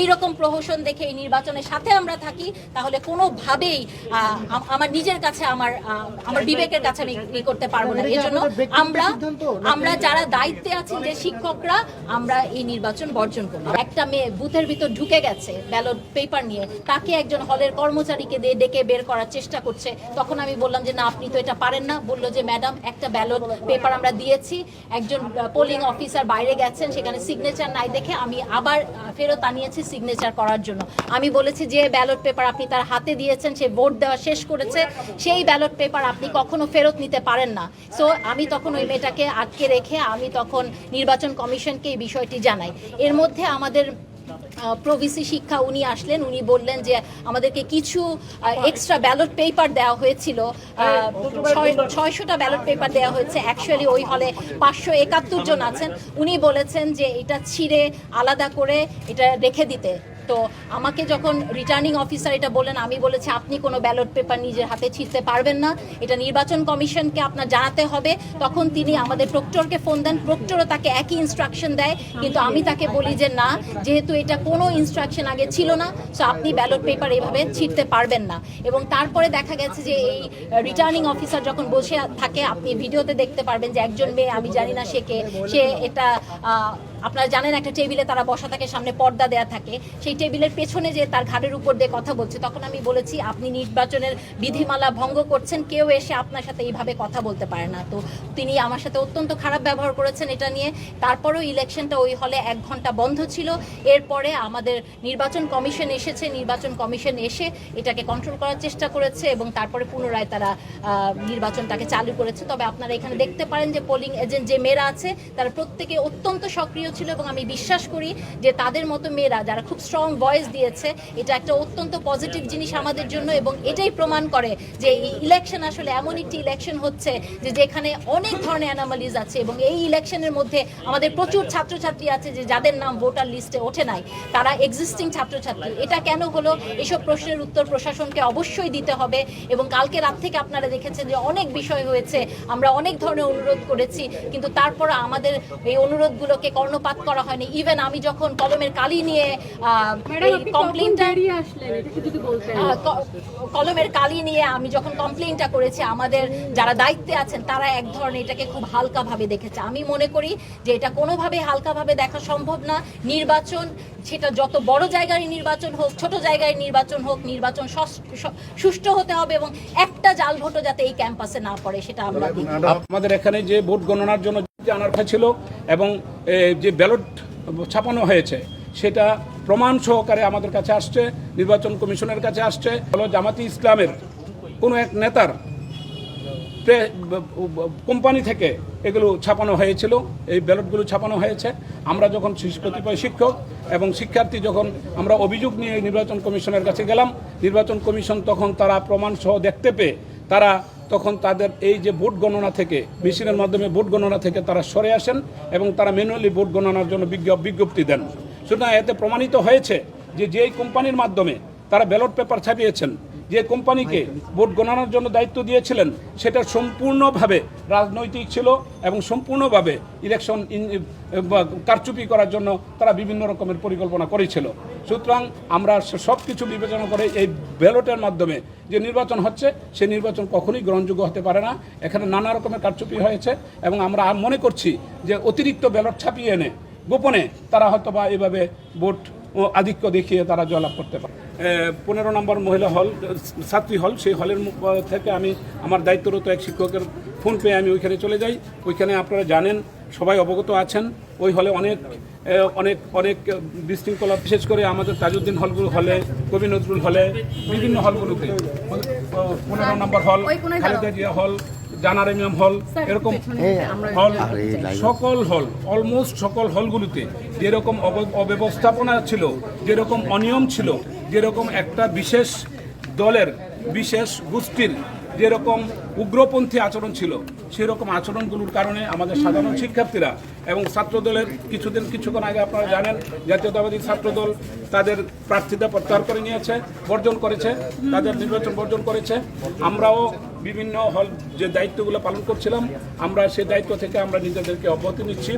এইরকম প্রহসন দেখে এই নির্বাচনের সাথে আমরা থাকি তাহলে কোনোভাবেই আমার নিজের কাছে আমার আমার বিবেকের কাছে আমি ই করতে পারব না। এই জন্য আমরা আমরা যারা দায়িত্বে আছেন যে শিক্ষকরা আমরা এই নির্বাচন বর্জন করব। একটা মেয়ে বুথের ভিতর ঢুকে গেছে ব্যালট পেপার নিয়ে তাকে একজন হলের কর্মচারীকে দিয়ে ডেকে বের করার চেষ্টা করছে। তখন আমি বললাম যে না আপনি তো এটা পারেন না। বলল যে ম্যাডাম একটা ব্যালট পেপার আমরা দিয়েছি। একজন পোলিং অফিসার বাইরে গেছেন সেখানে সিগনেচার নাই দেখে আমি আবার ফেরত আনিয়েছি। সিগনেচার করার জন্য। আমি বলেছি যে ব্যালট পেপার আপনি তার হাতে দিয়েছেন, সে ভোট দেওয়া শেষ করেছে, সেই ব্যালট পেপার আপনি কখনো ফেরত নিতে পারেন না। সো আমি তখন ওই মেয়েটাকে আটকে রেখে আমি তখন নির্বাচন কমিশনকে এই বিষয়টি জানাই। এর মধ্যে আমাদের প্রভিসি শিক্ষা উনি আসলেন উনি বললেন যে আমাদেরকে কিছু এক্সট্রা ব্যালট পেপার দেওয়া হয়েছিল ছয়শোটা ব্যালট পেপার দেওয়া হয়েছে। অ্যাকচুয়ালি ওই হলে পাঁচশো একাত্তর জন আছেন। উনি বলেছেন যে এটা ছিঁড়ে আলাদা করে এটা রেখে দিতে। তো আমাকে যখন রিটার্নিং অফিসার এটা বললেন আমি বলেছি, আপনি কোনো ব্যালট পেপার নিজের হাতে ছিঁড়তে পারবেন না। এটা নির্বাচন কমিশনকে আপনার জানাতে হবে। তখন তিনি আমাদের প্রক্টরকে ফোন দেন। প্রক্টরও তাকে একই ইনস্ট্রাকশন দেয়, কিন্তু আমি তাকে বলি যে, না, যেহেতু এটা কোনো ইনস্ট্রাকশন আগে ছিল না সো আপনি ব্যালট পেপার এভাবে ছিঁড়তে পারবেন না। এবং তারপরে দেখা গেছে যে, এই রিটার্নিং অফিসার যখন বসে থাকে, আপনি ভিডিওতে দেখতে পারবেন যে, একজন মেয়ে, আমি জানি না সে কে, সে এটা আপনারা জানেন একটা টেবিলে তারা বসা থাকে, সামনে পর্দা দেয়া থাকে। সেই টেবিলের পেছনে যে তার ঘাড়ের উপর দিয়ে কথা বলছে, তখন আমি বলেছি, আপনি নির্বাচনের বিধিমালা ভঙ্গ করছেন, কেউ এসে আপনার সাথে এইভাবে কথা বলতে পারে না। তো তিনি আমার সাথে অত্যন্ত খারাপ ব্যবহার করেছেন এটা নিয়ে। তারপরেও ইলেকশনটা ওই হলে এক ঘণ্টা বন্ধ ছিল। এরপরে আমাদের নির্বাচন কমিশন এসেছে। নির্বাচন কমিশন এসে এটাকে কন্ট্রোল করার চেষ্টা করেছে এবং তারপরে পুনরায় তারা নির্বাচনটাকে চালু করেছে। তবে আপনারা এখানে দেখতে পারেন যে পোলিং এজেন্ট যে মেয়েরা আছে, তারা প্রত্যেকে অত্যন্ত সক্রিয় ছিল এবং আমি বিশ্বাস করি যে তাদের মতো মেয়েরা যারা খুব স্ট্রং ভয়েস দিয়েছে, এটা একটা অত্যন্ত পজিটিভ জিনিস আমাদের জন্য এবং এটাই প্রমাণ করে যে এই ইলেকশন আসলে এমন একটি ইলেকশন হচ্ছে যে যেখানে অনেক ধরনের অ্যানামালিজ আছে এবং এই ইলেকশনের মধ্যে আমাদের প্রচুর ছাত্রছাত্রী আছে যে যাদের নাম ভোটার লিস্টে ওঠে নাই, তারা এক্সিস্টিং ছাত্রছাত্রী। এটা কেন হলো? এসব প্রশ্নের উত্তর প্রশাসনকে অবশ্যই দিতে হবে এবং কালকে রাত থেকে আপনারা দেখেছেন যে অনেক বিষয় হয়েছে, আমরা অনেক ধরনের অনুরোধ করেছি, কিন্তু তারপর আমাদের এই অনুরোধগুলোকে কর্ণপাত করা হয়নি। ইভেন আমি যখন কলমের কালি নিয়ে কমপ্লেনটা কলমের কালি নিয়ে আমি যখন কমপ্লেনটা করেছি আমাদের যারা দায়িত্বে আছেন তারা এক ধরনের এটাকে খুব হালকাভাবে দেখেছে। আমি মনে করি যে এটা কোনোভাবে হালকাভাবে দেখা সম্ভব না। নির্বাচন সেটা যত বড় জায়গায় নির্বাচন হোক ছোট জায়গায় নির্বাচন হোক নির্বাচন সুষ্ঠু হতে হবে এবং একটা জাল ভোটও যাতে এই ক্যাম্পাসে না পড়ে সেটা আমরা দেখি। আমাদের এখানে যে ভোট গণনার জন্য যে আনারখা ছিল এবং যে ব্যালট ছাপানো হয়েছে, সেটা প্রমাণ সহকারে আমাদের কাছে আসছে, নির্বাচন কমিশনের কাছে আসছে। হলো জামাতি ইসলামের কোনো এক নেতার কোম্পানি থেকে এগুলো ছাপানো হয়েছিল, এই ব্যালটগুলো ছাপানো হয়েছে। আমরা যখন কতিপয় শিক্ষক এবং শিক্ষার্থী যখন আমরা অভিযোগ নিয়ে নির্বাচন কমিশনের কাছে গেলাম, নির্বাচন কমিশন তখন তারা প্রমাণ সহ দেখতে পেয়ে তারা তখন তাদের এই যে ভোট গণনা থেকে, মেশিনের মাধ্যমে ভোট গণনা থেকে তারা সরে আসেন এবং তারা ম্যানুয়ালি ভোট গণনার জন্য বিজ্ঞ- বিজ্ঞপ্তি দেন। সুতরাং এতে প্রমাণিত হয়েছে যে যেই কোম্পানির মাধ্যমে তারা ব্যালট পেপার ছাপিয়েছেন যে কোম্পানিকে ভোট গণনার জন্য দায়িত্ব দিয়েছিলেন সেটা সম্পূর্ণভাবে রাজনৈতিক ছিল এবং সম্পূর্ণভাবে ইলেকশন কারচুপি করার জন্য তারা বিভিন্ন রকমের পরিকল্পনা করেছিল। সুতরাং আমরা সব কিছু বিবেচনা করে এই ব্যালটের মাধ্যমে যে নির্বাচন হচ্ছে সেই নির্বাচন কখনোই গ্রহণযোগ্য হতে পারে না। এখানে নানা রকমের কারচুপি হয়েছে এবং আমরা মনে করছি যে অতিরিক্ত ব্যালট ছাপিয়ে এনে গোপনে তারা হয়তো বা এভাবে ভোট আধিক্য দেখিয়ে তারা জয়লাভ করতে পারে। পনেরো নম্বর মহিলা হল ছাত্রী হল সেই হলের থেকে আমি আমার দায়িত্বরত এক শিক্ষকের ফোন পেয়ে আমি ওইখানে চলে যাই। ওইখানে আপনারা জানেন সবাই অবগত আছেন। ওই হলে অনেক অনেক অনেক বিশৃঙ্খলা বিশেষ করে আমাদের তাজউদ্দিন হলগুলো হলে কবি নজরুল হলে বিভিন্ন হলগুলোতে। পনেরো নম্বর হল খালেদা জিয়া হল জানার ইমাম হল এরকম হল সকল হল অলমোস্ট সকল হলগুলোতে যেরকম অব- অব্যবস্থাপনা ছিল যেরকম অনিয়ম ছিল যেরকম একটা বিশেষ দলের, বিশেষ গোষ্ঠীর যেরকম উগ্রপন্থী আচরণ ছিল, সেরকম আচরণগুলোর কারণে আমাদের সাধারণ শিক্ষার্থীরা এবং ছাত্রদলের কিছুদিন, কিছুক্ষণ আগে আপনারা জানেন, জাতীয়তাবাদী ছাত্রদল তাদের প্রার্থিতা প্রত্যাহার করে নিয়েছে, বর্জন করেছে, তাদের নির্বাচন বর্জন করেছে। আমরাও বিভিন্ন হল যে দায়িত্বগুলো পালন করছিলাম, আমরা সেই দায়িত্ব থেকে আমরা নিজেদেরকে অব্যাহতি নিচ্ছি।